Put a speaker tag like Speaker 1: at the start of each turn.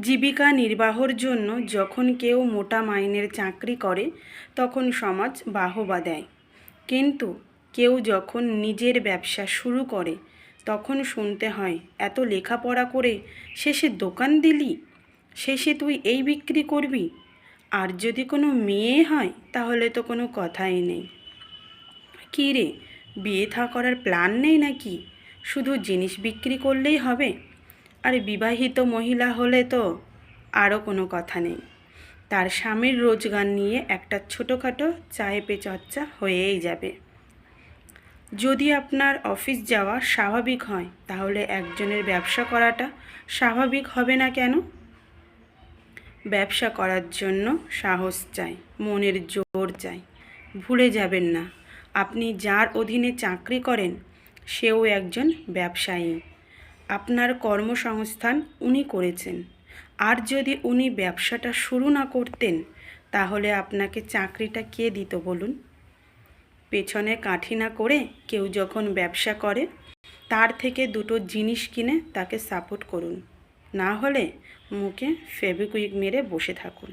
Speaker 1: জীবিকা নির্বাহর জন্য যখন কেউ মোটা মাইনের চাকরি করে, তখন সমাজ বাহবা দেয়। কিন্তু কেউ যখন নিজের ব্যবসা শুরু করে, তখন শুনতে হয়, এত লেখাপড়া করে শেষে দোকান দিলি? শেষে তুই এই বিক্রি করবি? আর যদি কোনো মেয়ে হয়, তাহলে তো কোনো কথাই নেই। কী রে, বিয়ে থা করার প্ল্যান নেই নাকি? শুধু জিনিস বিক্রি করলেই হবে? আর বিবাহিত মহিলা হলে তো আরও কোনো কথা নেই। তার স্বামীর রোজগার নিয়ে একটা ছোটোখাটো চায়ে পে চর্চা হয়েই যাবে। যদি আপনার অফিস যাওয়া স্বাভাবিক হয়, তাহলে একজনের ব্যবসা করাটা স্বাভাবিক হবে না কেন? ব্যবসা করার জন্য সাহস চাই, মনের জোর চাই। ভুলে যাবেন না, আপনি যার অধীনে চাকরি করেন, সেও একজন ব্যবসায়ী। আপনার কর্মসংস্থান উনি করেছেন। আর যদি উনি ব্যবসাটা শুরু না করতেন, তাহলে আপনাকে চাকরিটা কে দিত বলুন? পেছনে কাঠি না করে কেউ যখন ব্যবসা করে, তার থেকে দুটো জিনিস কিনে তাকে সাপোর্ট করুন। না হলে মুখে ফেবিকুইক মেরে বসে থাকুন।